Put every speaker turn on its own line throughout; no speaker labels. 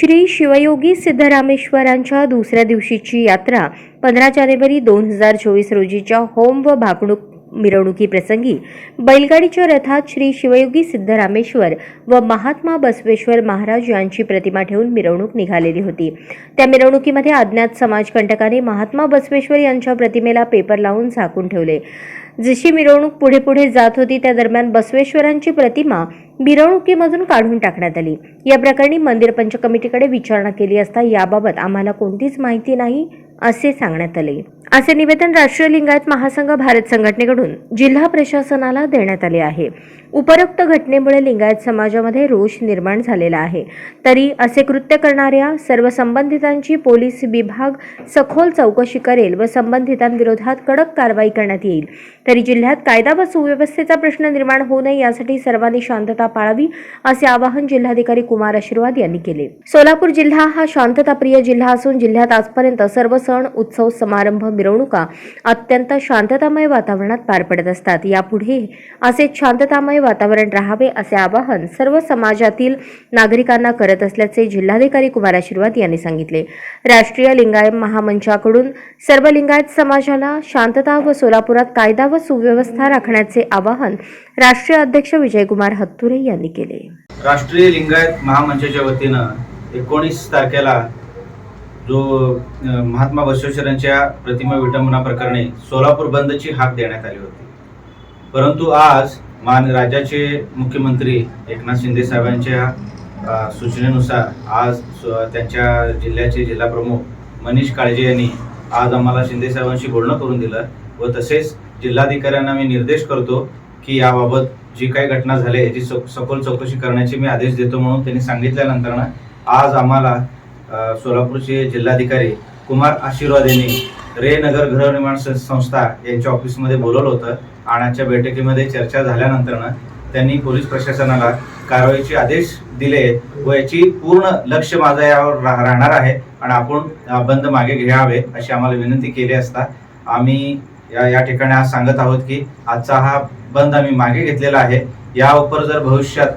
श्री शिवयोगी सिद्धरामेश्वरांच्या दुसऱ्या दिवशीची यात्रा पंधरा जानेवारी दोन हजार चोवीस रोजीच्या होम व भागणूक मिरवणुकीप्रसंगी बैलगाडीच्या रथात श्री शिवयोगी सिद्धरामेश्वर व महात्मा बसवेश्वर महाराज यांची प्रतिमा ठेवून मिरवणूक निघालेली होती. त्या मिरवणुकीमध्ये अज्ञात समाजकंटकाने महात्मा बसवेश्वर यांच्या प्रतिमेला पेपर लावून झाकून ठेवले. जशी मिरवणूक पुढे पुढे जात होती त्या दरम्यान बसवेश्वरांची प्रतिमा मिरवणुकीमधून काढून टाकण्यात आली. या प्रकरणी मंदिर पंच कमिटीकडे विचारणा केली असता याबाबत आम्हाला कोणतीच माहिती नाही असे सांगण्यात आले. असे निवेदन राष्ट्रीय लिंगायत महासंघ भारत संघटनेकडून जिल्हा प्रशासनाला देण्यात आले आहे. उपरोक्त घटनेमुळे लिंगायत समाजामध्ये रोष निर्माण झालेला आहे. तरी असे कृत्य करणाऱ्या सर्व संबंधितांची पोलीस विभाग सखोल चौकशी करेल व संबंधितांविरोधात कडक कारवाई करण्यात येईल. तरी जिल्ह्यात कायदा व सुव्यवस्थेचा प्रश्न निर्माण होऊ नये यासाठी सर्वांनी शांतता पाळावी असे आवाहन जिल्हाधिकारी कुमार आशीर्वाद यांनी केले. सोलापूर जिल्हा हा शांतताप्रिय जिल्हा असून जिल्ह्यात आजपर्यंत सर्व सण उत्सव समारंभ मिरवणुका अत्यंत शांततामय वातावरणात पार पडत असतात. यापुढे असे शांततामय वातावरण राहावे असे आवाहन सर्व समाजातील नागरिकांना करत असल्याचे जिल्हाधिकारी कुमार आशीर्वाद यांनी सांगितले. राष्ट्रीय लिंगायत महामंचाकडून सर्व लिंगायत समाजाला शांतता व सोलापुरात कायदा व सुव्यवस्था राखण्याचे आवाहन राष्ट्रीय अध्यक्ष विजयकुमार हत्तुरे यांनी केले.
राष्ट्रीय लिंगायत महामंचाच्या वतीनं एकोणीस तारखेला जो महात्मा बसवेश्वरांच्या प्रतिमा विटंबना प्रकरणी सोलापूर बंदची हाक देण्यात आली होती. परंतु आज मान राज्याचे मुख्यमंत्री एकनाथ शिंदे साहेबांच्या सूचनेनुसार आज त्यांच्या जिल्ह्याचे जिल्हाप्रमुख मनीष काळजे यांनी आज आम्हाला शिंदे साहेबांशी बोलणं करून दिलं व तसेच जिल्हाधिकाऱ्यांना मी निर्देश करतो की याबाबत जी काही घटना झाली याची सखोल चौकशी करण्याचे मी आदेश देतो म्हणून त्यांनी सांगितल्यानंतर आज आम्हाला सोलापूरचे जिल्हाधिकारी कुमार आशीर्वाद यांनी रे नगर गृहनिर्माण संस्था यांच्या ऑफिसमध्ये बोलवलं होतं. आणि आजच्या बैठकीमध्ये चर्चा झाल्यानंतर त्यांनी पोलीस प्रशासनाला कारवाईचे आदेश दिले व याची पूर्ण लक्ष माझा यावर रा- राहणार आहे आणि आपण बंद मागे घ्यावे अशी आम्हाला विनंती केली असता आम्ही या या ठिकाणी आज सांगत आहोत की आजचा हा बंद आम्ही मागे घेतलेला आहे. या उपर जर भविष्यात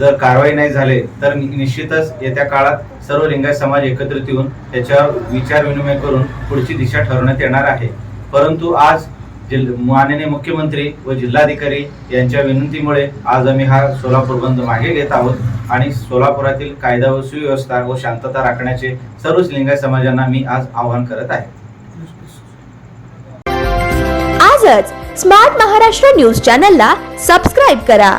जर कारवाई नाही झाले तर निश्चितच येत्या काळात सर्व लिंगायत समाज एकत्रित येऊन त्याच्यावर विचार विनिमय करून पुढची दिशा ठरवण्यात येणार आहे. परंतु आज जिल माननीय मुख्यमंत्री व जिल्हाधिकारी यांच्या विनंतीमुळे आज आम्ही हा सोलापूर बंद मागे घेत आहोत आणि सोलापुरातील कायदा व सुव्यवस्था व शांतता राखण्याचे सर्वच लिंगायत समाजांना मी आज आवाहन करत आहे.
आजच स्मार्ट महाराष्ट्र न्यूज चॅनलला सबस्क्राईब करा.